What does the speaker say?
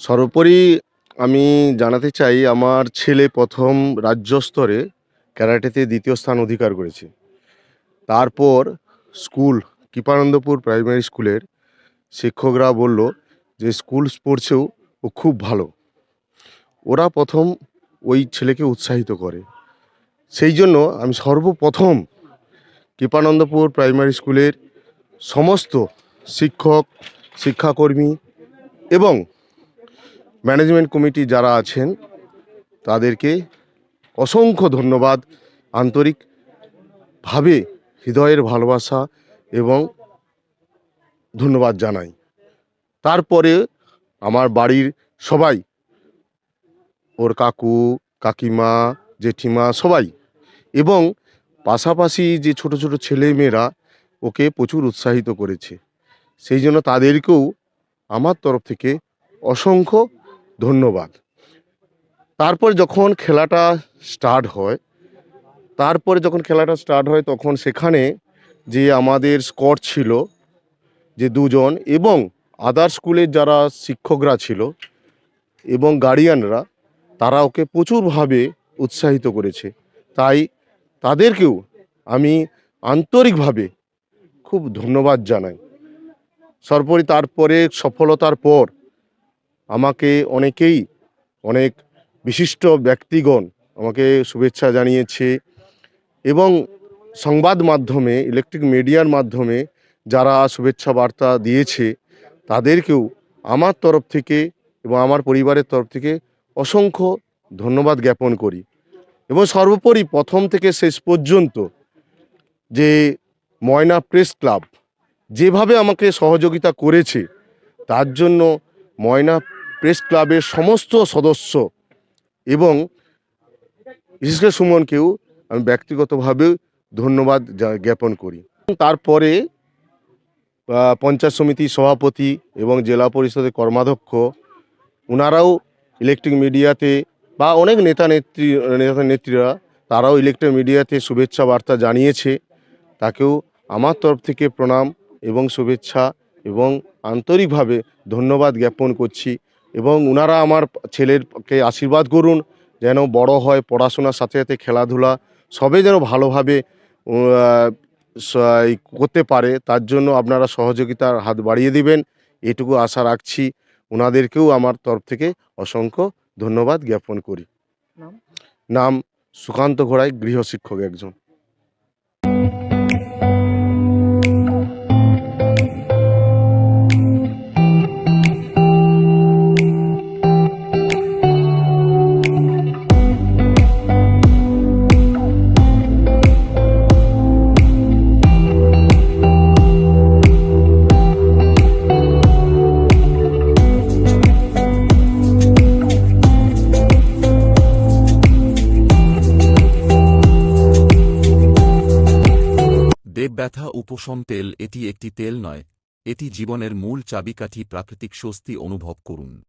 সর্বোপরি আমি জানাতে চাই, আমার ছেলে প্রথম রাজ্য স্তরে ক্যারাটেতে দ্বিতীয় স্থান অধিকার করেছে। তারপর স্কুল, কৃপানন্দপুর প্রাইমারি স্কুলের শিক্ষকরা বলল যে স্কুল স্পোর্টসেও ও খুব ভালো। ওরা প্রথম ওই ছেলেকে উৎসাহিত করে। সেই জন্য আমি সর্বপ্রথম কৃপানন্দপুর প্রাইমারি স্কুলের সমস্ত শিক্ষক, শিক্ষাকর্মী এবং ম্যানেজমেন্ট কমিটি যারা আছেন, তাদেরকে অসংখ্য ধন্যবাদ আন্তরিকভাবে হৃদয়ের ভালোবাসা এবং ধন্যবাদ জানাই। তারপরে আমার বাড়ির সবাই, ওর কাকু, কাকিমা, জেঠিমা সবাই এবং পাশাপাশি যে ছোট ছোট ছেলে মেয়েরা ওকে প্রচুর উৎসাহিত করেছে। সেই জন্য তাদেরকেও আমার তরফ থেকে অসংখ্য ধন্যবাদ। তারপর যখন খেলাটা স্টার্ট হয়, তারপরে যখন খেলাটা স্টার্ট হয়, তখন সেখানে যে আমাদের স্কট ছিল, যে দুজন এবং আদার স্কুলের যারা শিক্ষকরা ছিল এবং গার্ডিয়ানরা তারা ওকে প্রচুরভাবে উৎসাহিত করেছে। তাই তাদেরকেও আমি আন্তরিকভাবে খুব ধন্যবাদ জানাই। সর্বোপরি তারপরে সফলতার পর আমাকে অনেকেই, অনেক বিশিষ্ট ব্যক্তিগণ আমাকে শুভেচ্ছা জানিয়েছে এবং সংবাদ মাধ্যমে ইলেকট্রিক মিডিয়ার মাধ্যমে যারা শুভেচ্ছা বার্তা দিয়েছে, তাদেরকেও আমার তরফ থেকে এবং আমার পরিবারের তরফ থেকে অসংখ্য ধন্যবাদ জ্ঞাপন করি। এবং সর্বোপরি প্রথম থেকে শেষ পর্যন্ত যে ময়না প্রেস ক্লাব যেভাবে আমাকে সহযোগিতা করেছে, তার জন্য ময়না প্রেস ক্লাবের সমস্ত সদস্য এবং বিশেষ করে সুমনকেও আমি ব্যক্তিগতভাবে ধন্যবাদ জ্ঞাপন করি। তারপরে পঞ্চায়েত সমিতির সভাপতি এবং জেলা পরিষদের কর্মাধ্যক্ষ ওনারাও ইলেকট্রিক মিডিয়াতে বা অনেক নেতা নেত্রী, নেতা নেত্রীরা, তারাও ইলেকট্রিক মিডিয়াতে শুভেচ্ছা বার্তা জানিয়েছে। তাকেও আমার তরফ থেকে প্রণাম এবং শুভেচ্ছা এবং আন্তরিকভাবে ধন্যবাদ জ্ঞাপন করছি। এবং ওনারা আমার ছেলেরকে আশীর্বাদ করুন যেন বড় হয় পড়াশোনার সাথে সাথে খেলাধুলা সবে যেন ভালোভাবে করতে পারে তার জন্য আপনারা সহযোগিতার হাত বাড়িয়ে দিবেন এটুকু আশা রাখছি। ওনাদেরকেও আমার তরফ থেকে অসংখ্য ধন্যবাদ জ্ঞাপন করি। নাম? নাম সুকান্ত ঘোড়াই গৃহশিক্ষক একজন। ব্যথা, উপশম তেল, এটি একটি তেল নয়। এটি জীবনের মূল চাবিকাঠি, প্রাকৃতিক স্বস্তি অনুভব করুন।